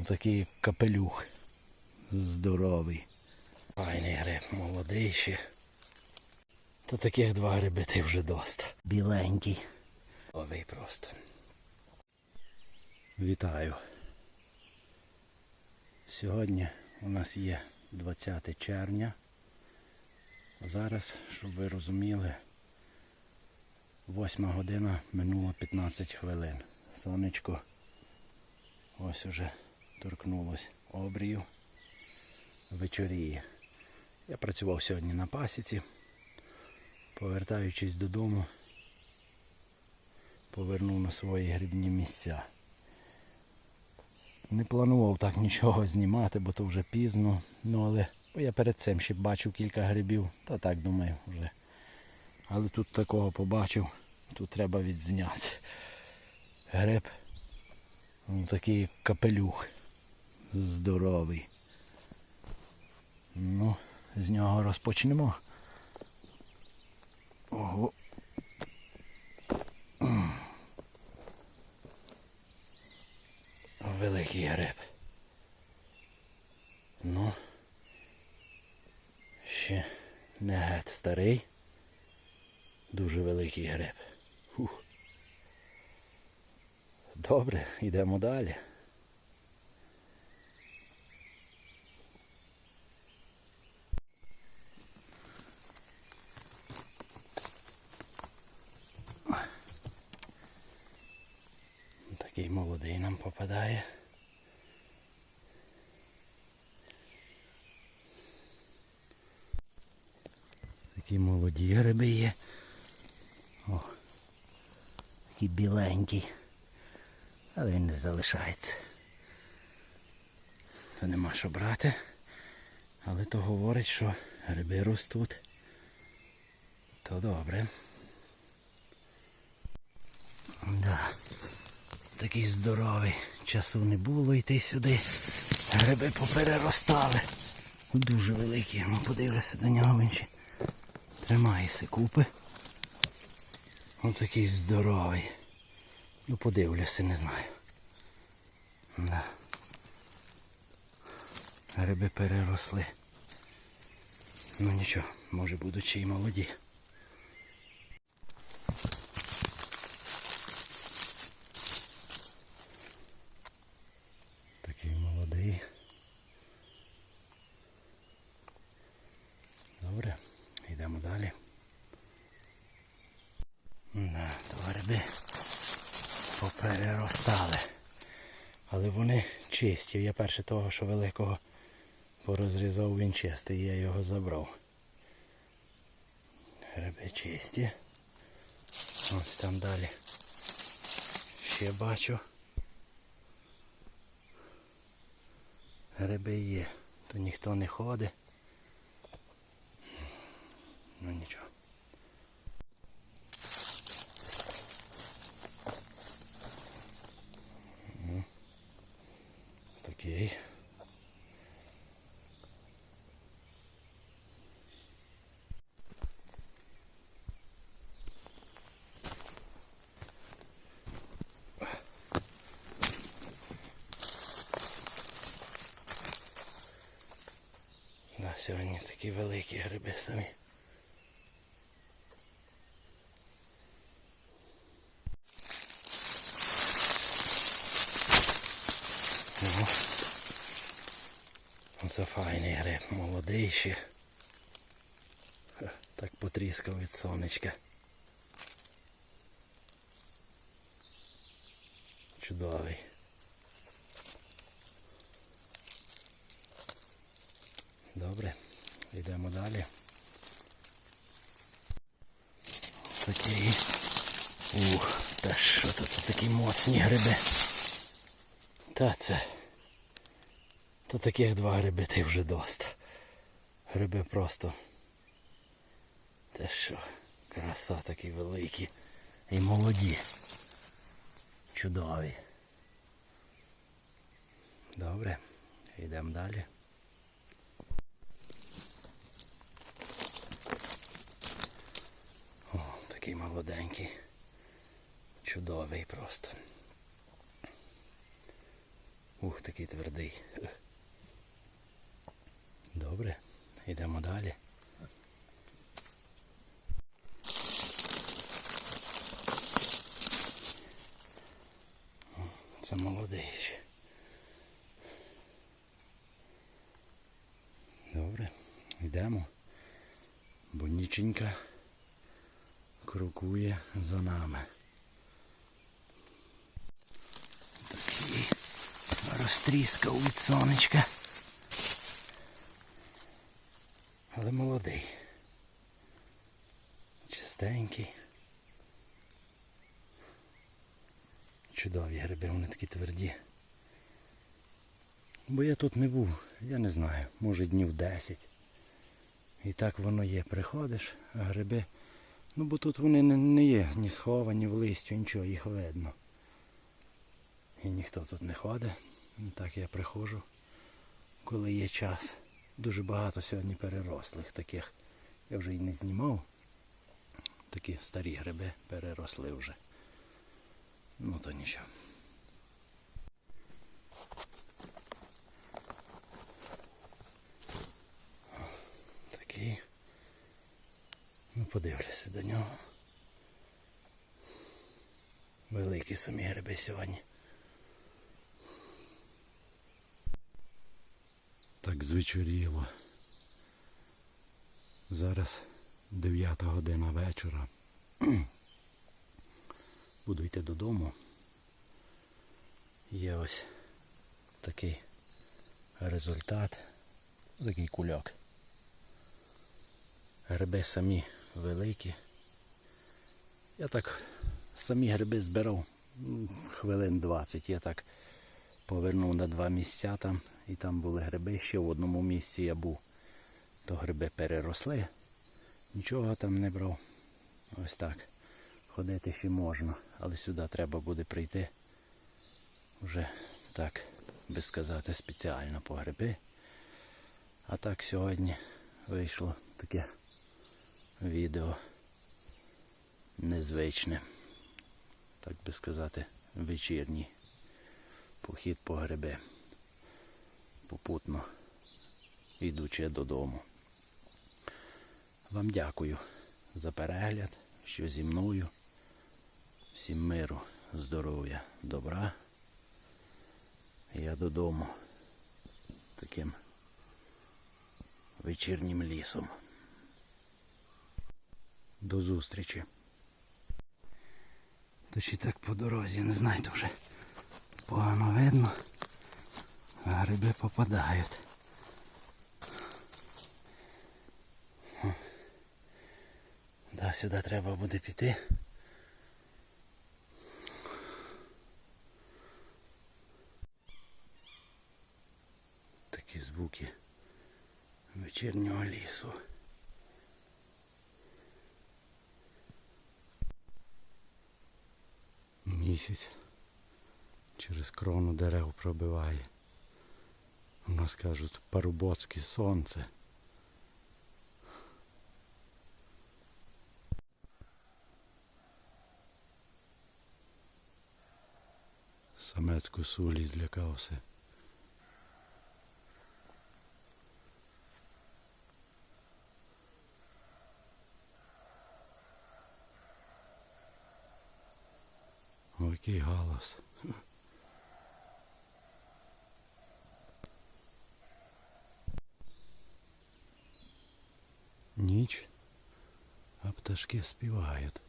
Ну, такий капелюх. Здоровий. Файний гриб, молодий ще. То таких два гриби ти вже доста. Біленький. Овий просто. Вітаю. Сьогодні у нас є 20 червня. Зараз, щоб ви розуміли, 8 година минуло 15 хвилин. Сонечко ось уже торкнулось обрію. Вечоріє. Я працював сьогодні на пасіці. Повертаючись додому, повернув на свої грибні місця. Не планував так нічого знімати, бо то вже пізно. Ну але бо я перед цим ще бачив кілька грибів, та так думаю вже. Але тут такого побачив, тут треба відзняти. Гриб. Ну, такий капелюх. Здоровий. Ну, з нього розпочнемо. Ого. Великий гриб. Ну, ще не геть старий. Дуже великий гриб. Фух. Добре, йдемо далі. Такий молодий нам попадає. Такі молоді гриби є. О, такий біленький. Але він не залишається. То нема що брати. Але то говорить, що гриби ростуть. То добре. Да. Такий здоровий. Часу не було йти сюди. Гриби попереростали. Дуже великі. Ну подивлюся до нього він ще тримається купи. Ось такий здоровий. Ну подивлюся, не знаю. Да. Гриби переросли. Ну нічого, може ще й молоді. Такий молодий. Добре, йдемо далі. Да, то гриби попереростали. Але вони чисті. Я перше того, що великого порозрізав, він чистий, я його забрав. Гриби чисті. Ось там далі. Ще бачу. Гриби є. То ніхто не ходить. Ну нічого. Такий. Да, сьогодні такі великі гриби самі. Ну, Оце файний гриб, молодий ще. Так потріскав від сонечка. Чудовий. Добре, йдемо далі. Такий. Ух, та що тут такі моцні гриби. Та це. То таких два гриби ти вже доста. Гриби просто. Те що, краса такі великі. І молоді. Чудові. Добре, йдемо далі. О, такий молоденький. Чудовий просто. Ух, такий твердий. Добре, йдемо далі. Це молодий. Добре, йдемо. Бо ніченька крокує за нами. Такий розтріскав від сонечка. Але молодий. Чистенький. Чудові гриби, вони такі тверді. Бо я тут не був, я не знаю, може днів 10. І так воно є. Приходиш, а гриби. Ну бо тут вони не, є ні сховані в листю, нічого, їх видно. І ніхто тут не ходить. Так я приходжу, коли є час. Дуже багато сьогодні перерослих таких. Я вже й не знімав. Такі старі гриби переросли вже. Ну то нічого. Такий. Ну, подивлюся до нього. Великі самі гриби сьогодні. Звечоріло. Зараз 9 година вечора. Буду йти додому. Є ось такий результат. Такий кульок. Гриби самі великі. Я так самі гриби збирав хвилин 20. Я так повернув на два місця там і там були гриби. Ще в одному місці я був. То гриби переросли. Нічого там не брав. Ось так. Ходити ще можна, але сюди треба буде прийти. Вже так, би сказати, спеціально по гриби. А так сьогодні вийшло таке відео незвичне. Так би сказати, вечірній похід по гриби. Попутно йдучи додому. Вам дякую за перегляд, що зі мною. Всім миру, здоров'я, добра. Я додому таким вечірнім лісом. До зустрічі. То ще так по дорозі, не знаєте, вже погано видно, а гриби попадають. Да, сюди треба буде піти. Такі звуки вечірнього лісу. Місяць через крону дерев пробиває. У нас кажуть парубоцьке сонце. Самець косулі злякався. Ой, який галас. Ніч, а пташки співають.